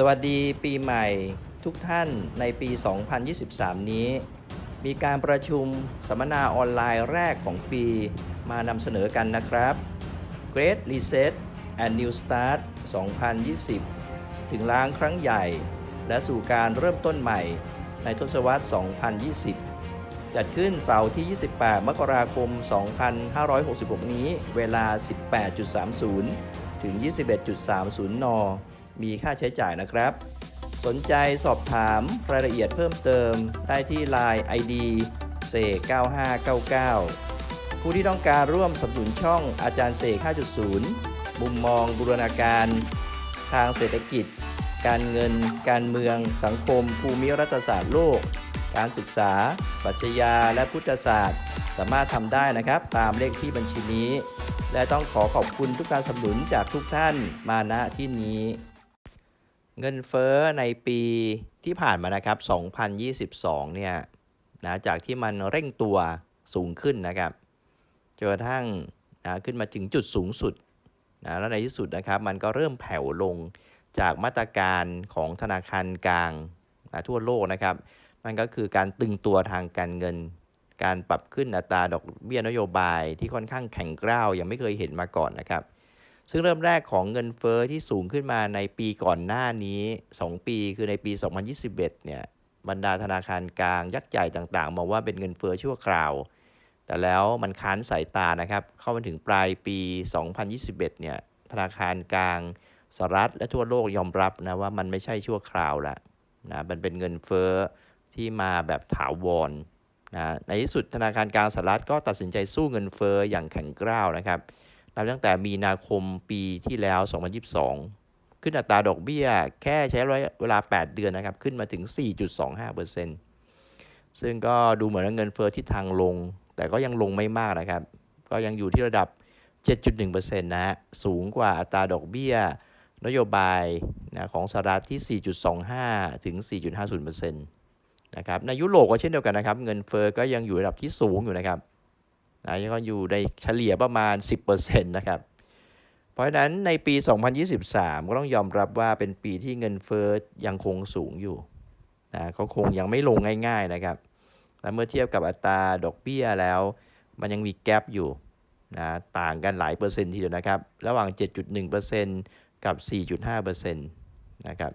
สวัสดีปีใหม่ทุกท่านในปี 2023 นี้ มีการประชุมสัมมนาออนไลน์แรกของปีมานำเสนอกันนะครับ Great Reset and New Start 2020 ถึงล้างครั้งใหญ่ และสู่การเริ่มต้นใหม่ในทศวรรษ 2020 จัดขึ้นเสาร์ที่ 28 มกราคม 2566 นี้ เวลา 18.30 ถึง 21.30 น มีค่าใช้จ่ายนะครับ สนใจสอบถามรายละเอียดเพิ่มเติมได้ที่ Line ID เสก9599 ผู้ที่ต้องการร่วมสนับสนุนช่องอาจารย์เสก5.0 มุมมองบูรณาการ ทางเศรษฐกิจ การเงิน การเมือง สังคม ภูมิรัฐศาสตร์โลก การศึกษา ปรัชญา และพุทธศาสตร์ สามารถทำได้นะครับ ตามเลขที่บัญชีนี้ และต้องขอขอบคุณทุกการสนับสนุนจากทุกท่านมาณที่นี้ เงินเฟ้อในปีที่ผ่านมานะครับ 2022 เนี่ยนะจากที่มันเร่งตัวสูงขึ้นนะครับจนกระทั่งนะขึ้นมาถึงจุดสูงสุดนะแล้วในที่สุดนะครับมันก็เริ่มแผ่วลงจากมาตรการของธนาคารกลางนะทั่วโลกนะครับนั่นก็คือการตึงตัวทางการเงิน การปรับขึ้นอัตราดอกเบี้ยนโยบายที่ค่อนข้างแข็งกร้าวยังไม่เคยเห็นมาก่อนนะครับ ซึ่งเริ่มแรกของเงินเฟอ้อที่สูงขึ้นมาในปีก่อนหน้านี้ 2 ปีคือในปี 2021 เนี่ยบรรดาธนาคารกลางยักษ์ใหญ่ต่างๆมองว่าเป็นเงินเฟอ้อชั่วคราว แต่แล้วมันค้านสายตานะครับ เข้ามาถึงปลายปี 2021 เนี่ยธนาคารกลางสหรัฐและทั่วโลกยอมรับนะว่ามันไม่ใช่ชั่วคราวละนะมันเป็นเงินเฟอ้อที่มาแบบถาวรนะในที่สุดธนาคารกลางสหรัฐก็ตัดสินใจสู้เงินเฟอ้ออย่างแข็งกร้าวนะครับ นับตั้งแต่มีนาคมปีที่แล้ว 2022 ขึ้นอัตราดอกเบี้ยแค่ใช้ระยะเวลา 8 เดือนนะครับ ขึ้นมาถึง 4.25%ซึ่งก็ดูเหมือนว่าเงินเฟอ้อที่ทางลง แต่ก็ยังลงไม่มากนะครับ ก็ยังอยู่ที่ระดับ 7.1%นะฮะ สูงกว่าอัตราดอกเบี้ย นโยบายนะของสหรัฐที่ 4.25 ถึง 4.50%นะครับ ในยุโรปก็เช่นเดียวกันนะครับ เงินเฟอ้อก็ยังอยู่ระดับที่สูงอยู่นะครับ นะยังก็อยู่ในเฉลี่ยประมาณ 10%นะครับเพราะฉะนั้นในปี 2023 ก็ต้องยอมรับว่าเป็นปีที่เงินเฟ้อยังคงสูงอยู่นะก็คงยังไม่ลงง่าย ๆนะครับ และเมื่อเทียบกับอัตราดอกเบี้ยแล้ว มันยังมีแกลบอยู่นะต่างกันหลายเปอร์เซ็นต์ทีเดียวนะครับ ระหว่าง 7.1%กับ 4.5%นะครับ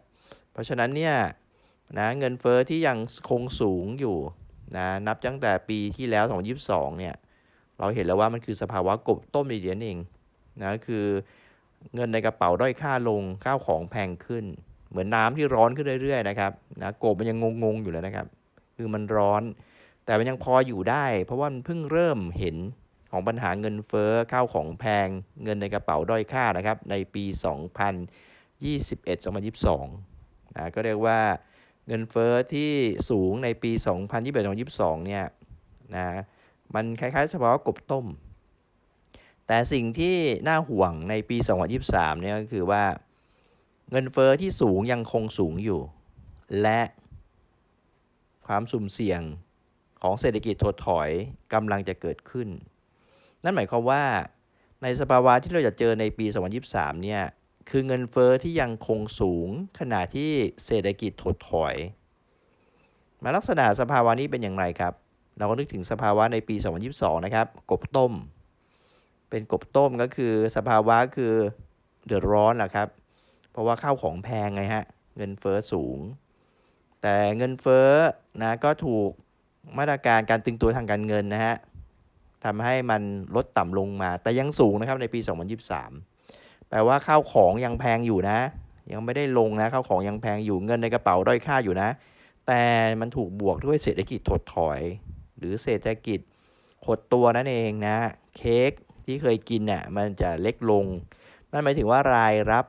เพราะฉะนั้นเนี่ยนะเงินเฟ้อที่ยังคงสูงอยู่นะนับตั้งแต่ปีที่แล้ว 2022 เนี่ย เราเห็นแล้วว่ามันคือสภาวะกบต้มอีเดียวเองนะคือเงินในกระเป๋าด้อยค่าลงข้าวของแพงขึ้น เหมือนน้ำที่ร้อนขึ้นเรื่อยๆนะครับนะกบมันยังงงๆอยู่เลยนะครับ คือมันร้อน แต่มันยังพออยู่ได้ เพราะว่ามันเพิ่งเริ่มเห็นของปัญหาเงินเฟ้อข้าวของแพง เงินในกระเป๋าด้อยค่านะครับ ในปี 2021-2022นะก็เรียกว่าเงินเฟ้อที่สูงในปี 2021-2022 เนี่ยนะ มันคล้ายๆสภาวะกบต้ม แต่สิ่งที่น่าห่วงในปี 2023 เนี่ยก็คือว่าเงินเฟอ้อที่สูงยังคงสูงอยู่ และความสุ่มเสี่ยงของเศรษฐกิจถดถอยกำลังจะเกิดขึ้น นั่นหมายความว่าในสภาวะที่เราจะเจอในปี 2023 เนี่ย คือเงินเฟอ้อที่ยังคงสูงขณะที่เศรษฐกิจถดถอย มาลักษณะสภาวะนี้เป็นอย่างไรครับ เราก็นึกถึงสภาวะในปี 2022 นะครับ กบต้ม เป็นกบต้มก็คือสภาวะคือเดือดร้อนแหละครับ เพราะว่าข้าวของแพงไงฮะ เงินเฟ้อสูง แต่เงินเฟ้อนะก็ถูกมาตรการการตึงตัวทางการเงินนะฮะทำให้มันลดต่ำลงมา แต่ยังสูงนะครับในปี 2023 แปลว่าข้าวของยังแพงอยู่นะ ยังไม่ได้ลงนะข้าวของยังแพงอยู่เงินในกระเป๋าด้อยค่าอยู่นะ แต่มันถูกบวกด้วยเศรษฐกิจถดถอย หรือเศรษฐกิจหดตัวนั่นเองนะเค้กที่เคยกินเนี่ยมันจะเล็กลง นั่นหมายถึงว่ารายรับ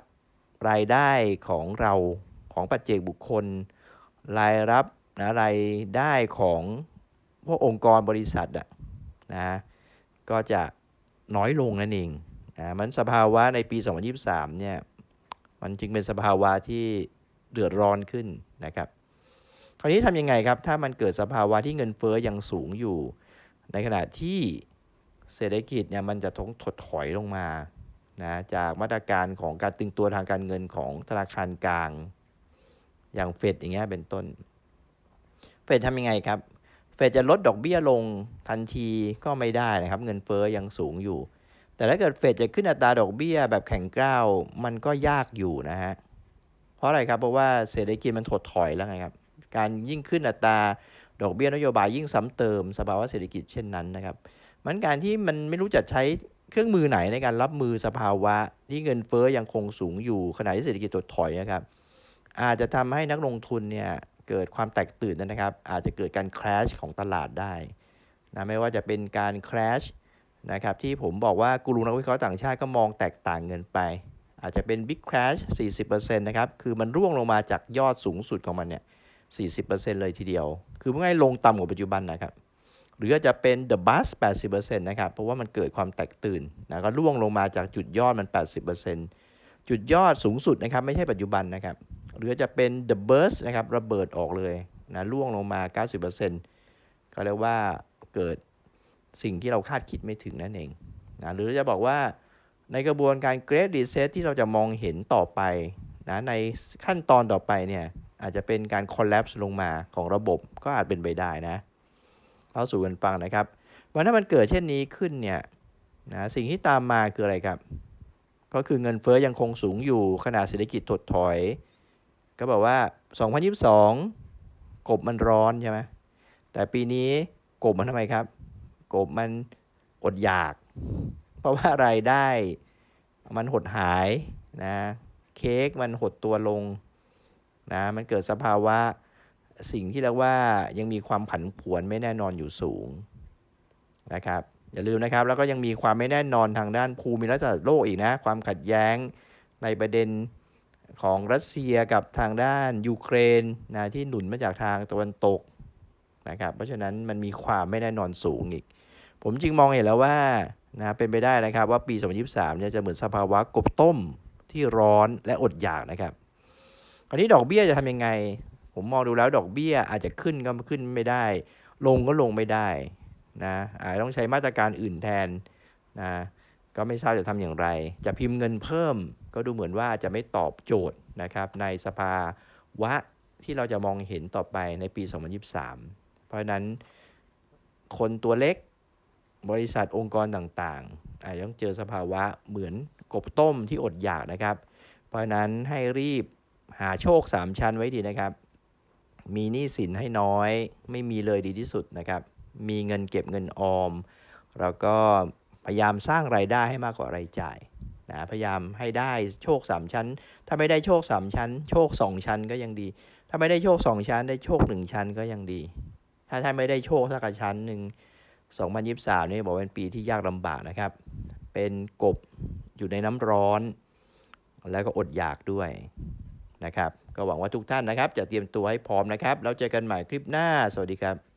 รายได้ของเราของปัจเจกบุคคล รายรับนะรายได้ของพวกองค์กรบริษัทอะนะก็จะน้อยลงนั่นเองนะมันสภาวะในปี 2023เนี่ยมันจึงเป็นสภาวะที่เดือดร้อนขึ้นนะครับ คราวนี้ทำยังไงครับ ถ้ามันเกิดสภาวะที่เงินเฟ้อยังสูงอยู่ ในขณะที่เศรษฐกิจเนี่ยมันจะต้องถดถอยลงมานะจากมาตรการของการตึงตัวทางการเงินของธนาคารกลาง อย่างเฟดอย่างเงี้ยเป็นต้น เฟดทำยังไงครับ เฟดจะลดดอกเบี้ยลงทันทีก็ไม่ได้นะครับ เงินเฟ้อยังสูงอยู่ แต่ถ้าเกิดเฟดจะขึ้นอัตราดอกเบี้ยแบบแข็งกร้าวมันก็ยากอยู่นะฮะเพราะอะไรครับเพราะว่าเศรษฐกิจมันถดถอยแล้วไงครับ การยิ่งขึ้นอัตราดอกเบี้ยนโยบายยิ่งซ้ำเติมสภาวะเศรษฐกิจเช่นนั้นนะครับมันการที่มันไม่รู้จะใช้เครื่องมือไหนในการรับมือสภาวะที่เงินเฟ้อยังคงสูงอยู่ขณะที่เศรษฐกิจถดถอยนะครับ อาจจะทำให้นักลงทุนเนี่ยเกิดความแตกตื่นนะครับ อาจจะเกิดการ crash ของตลาดได้นะไม่ว่าจะเป็นการ crash นะครับที่ผมบอกว่ากูรูนักวิเคราะห์ต่างชาติก็มองแตกต่างเงินไป อาจจะเป็น big crash 40%นะครับ คือมันร่วงลงมาจากยอดสูงสุดของมันเนี่ย 40%เลยทีเดียว คือเมื่อไงลงต่ำกว่าปัจจุบันนะครับ หรือจจะเป็น the bus 80%นะครับ เพราะว่ามันเกิดความแตกตื่นนะก็ร่วงลงมาจากจุดยอดมัน 80%จุดยอดสูงสุดนะครับ ไม่ใช่ปัจจุบันนะครับ หรือจะเป็น the burst นะครับระเบิดออกเลยนะร่วงลงมา 90%ก็เรียกว่าเกิดสิ่งที่เราคาดคิดไม่ถึงนั่นเองนะหรือจะบอกว่าในกระบวนการ Great Reset ที่เราจะมองเห็นต่อไปนะในขั้นตอนต่อไปเนี่ย อาจจะเป็นการ collapse ลงมาของระบบก็อาจเป็นไปได้นะเล่าสู่กันฟังนะครับวันถ้ามันเกิดเช่นนี้ขึ้นเนี่ยนะสิ่งที่ตามมาคืออะไรครับ ก็คือเงินเฟ้อยังคงสูงอยู่ขณะเศรษฐกิจถดถอย ก็บอกว่า 2022 กบมันร้อนใช่ไหมแต่ปีนี้กบมันทำไมครับ กบมันอดอยาก เพราะว่ารายได้มันหดหายนะเค้กมันหดตัวลง นะมันเกิดสภาวะสิ่งที่เรียกว่ายังมีความผันผวนไม่แน่นอนอยู่สูงนะครับอย่าลืมนะครับแล้วก็ยังมีความไม่แน่นอนทางด้านภูมิรัฐศาสตร์โลกอีกนะความขัดแย้งในประเด็นของรัสเซียกับทางด้านยูเครนนะที่หนุนมาจากทางตะวันตกนะครับเพราะฉะนั้นมันมีความไม่แน่นอนสูงอีก ผมจึงมองเห็นแล้วว่านะเป็นไปได้นะครับว่าปี 2023เนี่ยจะเหมือนสภาวะกบต้มที่ร้อนและอดอยากนะครับ คราวนี้ดอกเบี้ยจะทำยังไง ผมมองดูแล้วดอกเบี้ยอาจจะขึ้นก็ขึ้นไม่ได้ ลงก็ลงไม่ได้นะอาจจะต้องใช้มาตรการอื่นแทนนะก็ไม่ทราบจะทำอย่างไร จะพิมพ์เงินเพิ่ม ก็ดูเหมือนว่าจะไม่ตอบโจทย์นะครับ ในสภาวะที่เราจะมองเห็นต่อไปในปี 2023 เพราะฉะนั้นคนตัวเล็กบริษัทองค์กรต่างๆ อาจจะต้องเจอสภาวะเหมือนกบต้มที่อดอยากนะครับ เพราะฉะนั้นให้รีบ หาโชค 3 ชั้นไว้ดีนะครับ มีหนี้สินให้น้อย ไม่มีเลยดีที่สุดนะครับ มีเงินเก็บเงินออม แล้วก็พยายามสร้างรายได้ให้มากกว่ารายจ่ายนะพยายามให้ได้โชค 3 ชั้น ถ้าไม่ได้โชค 3 ชั้น โชค 2 ชั้นก็ยังดี ถ้าไม่ได้โชค 2 ชั้น ได้โชค 1 ชั้นก็ยังดี ถ้าถ้านไม่ได้โชคสักชั้นหนึ่ง2023นี่บอกว่าเป็นปีที่ยากลำบากนะครับ เป็นกบอยู่ในน้ำร้อน แล้วก็อดอยากด้วย นะครับ ก็หวังว่าทุกท่านนะครับ จะเตรียมตัวให้พร้อมนะครับ แล้วเจอกันใหม่คลิปหน้า สวัสดีครับ